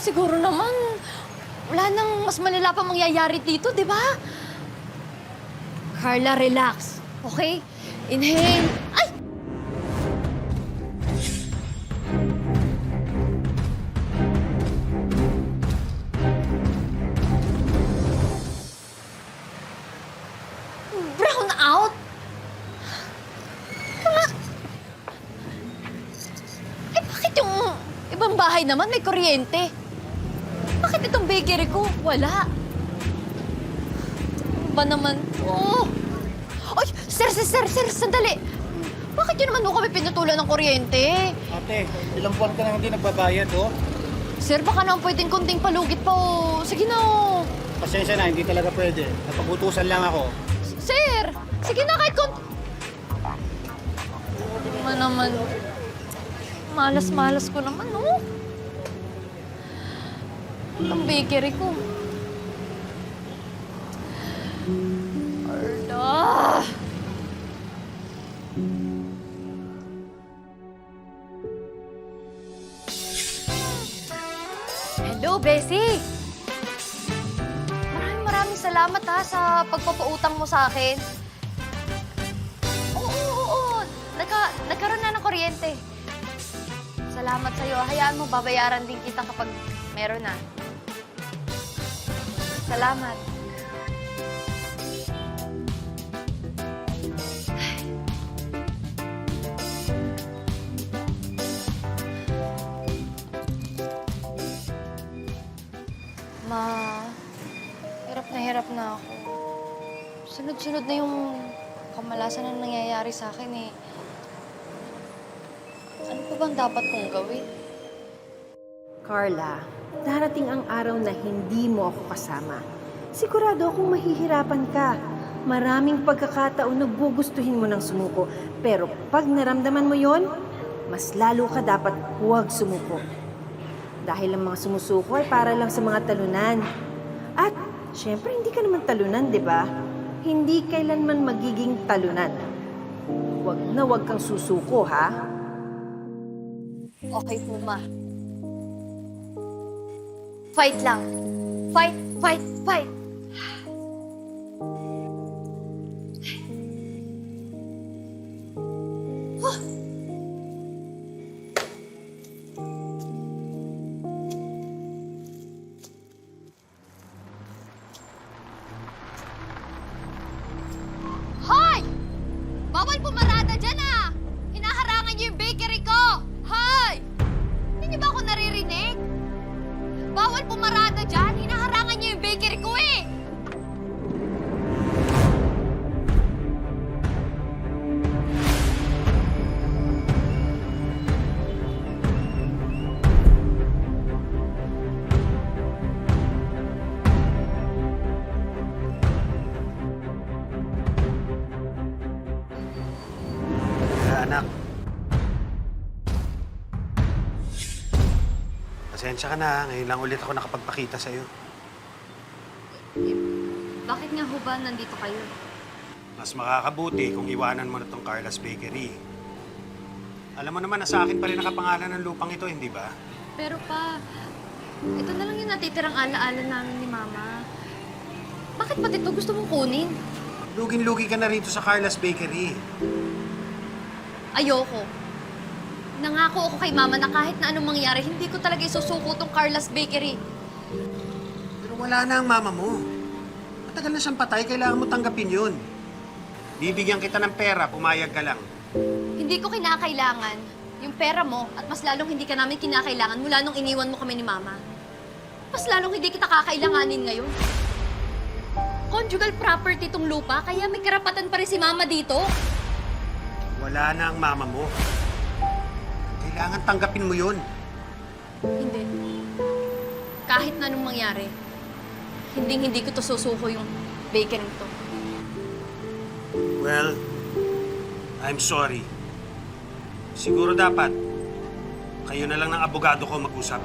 siguro naman, wala nang mas malala pa mangyayari dito, di ba? Carla, relax. Okay? Inhale. Ay! Brown out? Eh, bakit yung ibang bahay naman may kuryente? Bakit itong bakery ko wala? Ano ba naman? Oh! Ay, sir, sir, sir, sir, sandali! Bakit yun naman ho kami pinutulan ng kuryente? Ate, ilang buwan ka na hindi nagbabayad, oh. Sir, baka naman pwedeng konting palugit pa oh. Sige na oh. Pasensya na, hindi talaga pwede. Napagutusan lang ako. Sir! Sige na kahit konti... Hindi mo naman... Malas-malas ko naman, no? Ang bakery ko. Arda! Hello, Bessie! Maraming maraming salamat ha sa pagpapautang mo sa akin. Oo, oo, oo. Nagka, nagkaroon na ng kuryente. Salamat sa'yo. Hayaan mo, babayaran din kita kapag meron na. Salamat. Ma, hirap na hirap na ako. Sunod-sunod na yung kamalasan na nangyayari sa akin eh. Ano pa bang dapat kong gawin? Carla, darating ang araw na hindi mo ako kasama. Sigurado akong mahihirapan ka. Maraming pagkakataon na gugustuhin mo ng sumuko. Pero pag naramdaman mo yon, mas lalo ka dapat huwag sumuko. Dahil ang mga sumusuko ay para lang sa mga talunan. At, syempre, hindi ka naman talunan, di ba? Hindi kailanman magiging talunan. Huwag na huwag kang susuko, ha? Okay po, ma. Fight lang. Fight, fight, fight. Bawal pumarada dyan! Pasensya ka na. Ngayon lang ulit ako nakapagpakita sa'yo. Bakit nga ho ba nandito kayo? Mas makakabuti kung iwanan mo na tong Carla's Bakery. Alam mo naman na sa akin pa rin nakapangalan ng lupang ito, hindi ba? Pero pa, ito na lang yung natitirang alaala namin ni Mama. Bakit pati ito gusto mong kunin? Lugin-lugi ka na rito sa Carla's Bakery. Ayoko. Nangako ako kay Mama na kahit na anong mangyari, hindi ko talaga isusuko tong Carla's Bakery. Pero wala na ang mama mo. Matagal na siyang patay, kailangan mo tanggapin yun. Bibigyan kita ng pera, pumayag ka lang. Hindi ko kinakailangan yung pera mo at mas lalong hindi ka namin kinakailangan mula nung iniwan mo kami ni Mama. Mas lalong hindi kita kakailanganin ngayon. Conjugal property tong lupa, kaya may karapatan pa rin si Mama dito. Wala na ang mama mo. Kailangan tanggapin mo yun. Hindi. Kahit na anong mangyari, hindi hindi ko to susuko yung bakery to. Well, I'm sorry. Siguro dapat, kayo na lang ng abogado ko mag-usap.